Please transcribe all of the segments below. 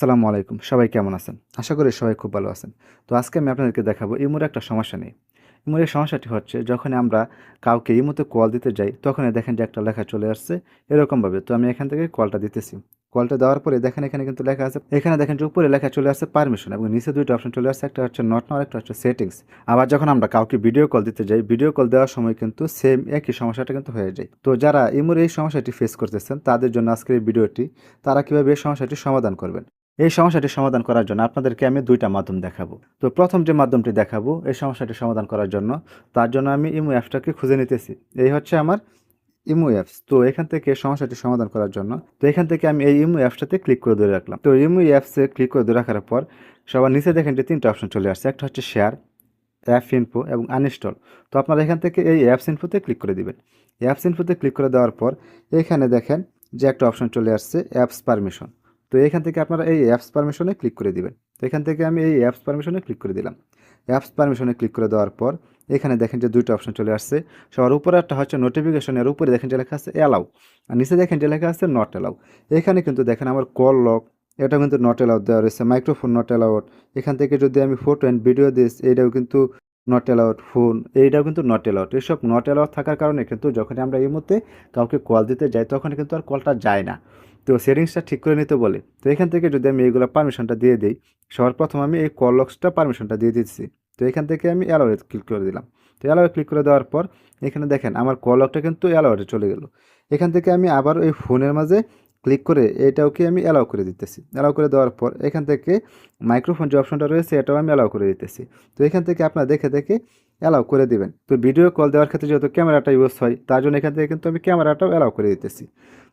আসসালামু আলাইকুম। সবাই কেমন আছেন? আশা করি সবাই খুব ভালো আছেন। তো আজকে আমি আপনাদেরকে দেখাবো ইমোর একটা সমস্যা নেই ইমোর এই সমস্যাটি হচ্ছে যখন আমরা কাউকে ইমোতে কল দিতে যাই, তখনই দেখেন যে একটা লেখা চলে আসছে এরকমভাবে। তো আমি এখান থেকে কলটা দিতেছি। কলটা দেওয়ার পরে দেখেন এখানে কিন্তু লেখা আছে, এখানে দেখেন যে উপরে লেখা চলে আসছে পারমিশন এবং নিচে দুইটা অপশন চলে আসছে, একটা হচ্ছে নট নাও একটা হচ্ছে সেটিংস আবার যখন আমরা কাউকে ভিডিও কল দিতে যাই ভিডিও কল দেওয়ার সময় কিন্তু সেম একই সমস্যাটা কিন্তু হয়ে যায়। তো যারা ইমোর এই সমস্যাটি ফেস করতেছেন, তাদের জন্য আজকের এই ভিডিওটি তারা কীভাবে এই সমস্যাটি সমাধান করবেন? এই সমস্যাটি সমাধান করার জন্য আপনাদেরকে আমি দুইটা মাধ্যম দেখাবো। তো প্রথম যে মাধ্যমটি দেখাবো, এই সমস্যাটি সমাধান করার জন্য, তার জন্য আমি ইমো অ্যাপসটাকে খুঁজে নিতেছি। এই হচ্ছে আমার ইমো অ্যাপস। তো এখান থেকে সমস্যাটি সমাধান করার জন্য, তো এখান থেকে আমি এই ইমো অ্যাপসটাতে ক্লিক করে ধরে রাখলাম। তো ইমো অ্যাপসে ক্লিক করে ধরে রাখার পর, সবার নিচে দেখেন যে তিনটা অপশন চলে আসছে। একটা হচ্ছে শেয়ার অ্যাপ ইনফো এবং আনইনস্টল তো আপনারা এখান থেকে এই অ্যাপস ইনফোতে ক্লিক করে দিবেন। অ্যাপস ইনফোতে ক্লিক করে দেওয়ার পর, এখানে দেখেন যে একটা অপশন চলে আসছে অ্যাপস পারমিশন তো এখান থেকে আপনারা এই অ্যাপস পারমিশনে ক্লিক করে দিবেন। তো এখান থেকে আমি এই অ্যাপস পারমিশনে ক্লিক করে দিলাম। অ্যাপস পারমিশনে ক্লিক করে দেওয়ার পর এখানে দেখেন যে দুইটা অপশন চলে আসছে। সবার উপরে একটা হচ্ছে নোটিফিকেশনের উপরে দেখেন যে লেখা আছে অ্যালাউ আর নিচে দেখেন যে লেখা আছে নট অ্যালাউ এখানে কিন্তু দেখেন আমার কল লক এটা কিন্তু নট অ্যালাউ দেওয়া রয়েছে মাইক্রোফোন নট অ্যালাউড এখান থেকে যদি আমি ফটো অ্যান্ড ভিডিও দিস এইটাও কিন্তু নট অ্যালাউড ফোন এইটাও কিন্তু নট অ্যালাউড এসব নট অ্যালাউড থাকার কারণে কিন্তু যখন আমরা এই মুহূর্তে কাউকে কল দিতে যাই তখন কিন্তু আর কলটা যায় না। তো সেটিংসটা ঠিক করে নিতে বলে। তো এখান থেকে যদি আমি এইগুলো পারমিশনটা দিয়ে দিই, সবার প্রথম আমি এই কল লক্সটা পারমিশনটা দিয়ে দিচ্ছি। তো এখান থেকে আমি অ্যালাউয়ে ক্লিক করে দিলাম। তো অ্যালাউয়ে ক্লিক করে দেওয়ার পর, এখানে দেখেন আমার কল লকটা কিন্তু অ্যালাউয়ে চলে গেল। এখান থেকে আমি আবার ওই ফোনের মাঝে ক্লিক করে এটাওকে আমি অ্যালাউ করে দিতেছি। অ্যালাউ করে দেওয়ার পর, এখান থেকে মাইক্রোফোন যে অপশনটা রয়েছে, এটাও আমি অ্যালাউ করে দিতেছি। তো এখান থেকে আপনার দেখে দেখে অ্যালাউ করে দিবেন। তো ভিডিও কল দেওয়ার ক্ষেত্রে যেহেতু ক্যামেরাটা ইউজ হয়, তার জন্য এখান থেকে কিন্তু আমি ক্যামেরাটাও অ্যালাউ করে দিতেছি।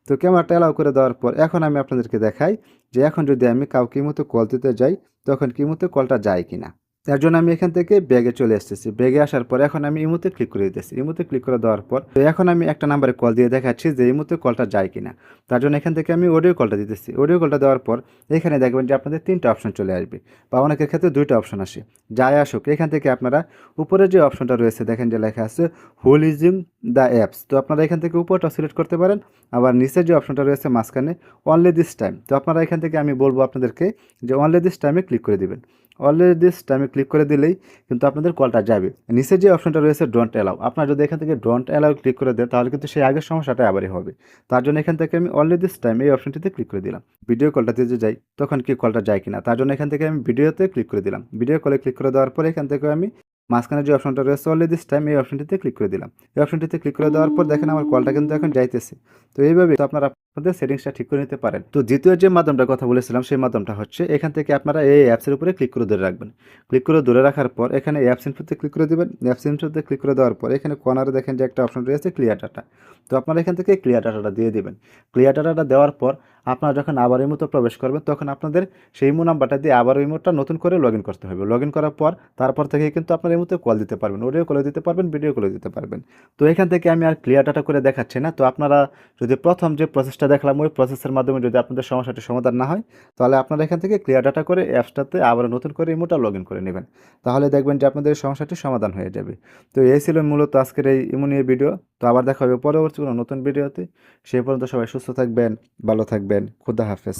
তো ক্যামেরাটা অ্যালাউ করে দেওয়ার পর এখন আমি আপনাদেরকে দেখাই যে এখন যদি আমি কাউকে মতো কল দিতে যাই, তখন কি মতো কলটা যায় কিনা। তার জন্য আমি এখান থেকে ব্যাগে চলে আসতেছি। ব্যাগে আসার পর এখন আমি ইমোতে ক্লিক করে দিতেছি। ইমোতে ক্লিক করে দেওয়ার পর তো এখন আমি একটা নাম্বারে কল দিয়ে দেখাচ্ছি যে ইমোতে কলটা যায় কিনা। তার জন্য এখান থেকে আমি অডিও কলটা দিতেছি। অডিও কলটা দেওয়ার পর এখানে দেখবেন যে আপনাদের তিনটা অপশন চলে আসবে বা অনেকের ক্ষেত্রে দুইটা অপশন আসে। যায় আসুক, এখান থেকে আপনারা উপরে যে অপশনটা রয়েছে, দেখেন যে লেখা আছে হোলিজিম দ্য অ্যাপস তো আপনারা এখান থেকে উপরটা সিলেক্ট করতে পারেন। আবার নিচের যে অপশনটা রয়েছে, মাঝখানে অনলি দিস টাইম তো আপনারা এখান থেকে আমি বলব আপনাদেরকে যে অনলি দিস টাইমে ক্লিক করে দিবেন। অলরেডি দিস টাইমে ক্লিক করে দিলেই কিন্তু আপনাদের কলটা যাবে। নিচে যে অপশনটা রয়েছে ডোন্ট অ্যালাউ আপনার যদি এখান থেকে ডোন্ট অ্যালাউ ক্লিক করে দেন, তাহলে কিন্তু সেই আগের সমস্যাটা আবারই হবে। তার জন্য এখান থেকে আমি অলরেডি দিস টাইম এই অপশনটিতে ক্লিক করে দিলাম। ভিডিও কলটাতে যে যাই, তখন কি কলটা যায় কিনা, তার জন্য এখান থেকে আমি ভিডিওতে ক্লিক করে দিলাম। ভিডিও কলে ক্লিক করে দেওয়ার পরে এখান থেকে আমি মাঝখানে যে অপশনটা রয়েছে অলরেডি দিস টাইম এই অপশনটিতে ক্লিক করে দিলাম। এই অপশনটিতে ক্লিক করে দেওয়ার পর দেখেন আমার কলটা কিন্তু এখন যাইতেছে। তো এইভাবে আপনারা আপনাদের সেটিংসটা ঠিক করে নিতে পারেন। তো দ্বিতীয় যে মাধ্যমটার কথা বলেছিলাম, সেই মাধ্যমটা হচ্ছে এখান থেকে আপনারা এই অ্যাপসের উপরে ক্লিক করে ধরে রাখবেন। ক্লিক করে ধরে রাখার পর এখানে অ্যাপস ইনফোতে ক্লিক করে দেবেন। অ্যাপস ইনফোতে ক্লিক করে দেওয়ার পর এখানে কর্নারে দেখেন যে একটা অপশন রয়েছে ক্লিয়ার ডাটা তো আপনারা এখান থেকে ক্লিয়ার ডাটাটা দিয়ে দেবেন। ক্লিয়ার ডাটাটা দেওয়ার পর আপনারা যখন আবার এই মতো প্রবেশ করবেন, তখন আপনাদের সেই ইমো নাম্বারটা দিয়ে আবার ওই মোটটা নতুন করে লগ করতে হবে। লগ করার পর, তারপর থেকে কিন্তু আপনার এই মতো কল দিতে পারবেন অডিও কলে দিতে পারবেন ভিডিও কলে দিতে পারবেন। তো এখান থেকে আমি আর ক্লিয়ার ডাটা করে দেখাচ্ছি না। তো আপনারা যদি প্রথম যে প্রসেসটা দেখলাম, ওই প্রসেসের মাধ্যমে যদি আপনাদের সমস্যাটি সমাধান না হয়, তাহলে আপনারা এখান থেকে ক্লিয়ার ডাটা করে অ্যাপসটাতে আবার নতুন করে ইমোটা লগ করে নেবেন। তাহলে দেখবেন যে আপনাদের সমস্যাটি সমাধান হয়ে যাবে। তো এই ছিল মূলত আজকের এই ইমো নিয়ে ভিডিও তো আবার দেখা হবে পরবর্তী কোনো নতুন ভিডিওতে। সেই পর্যন্ত সবাই সুস্থ থাকবেন, ভালো থাকবেন, খুদা হাফেজ।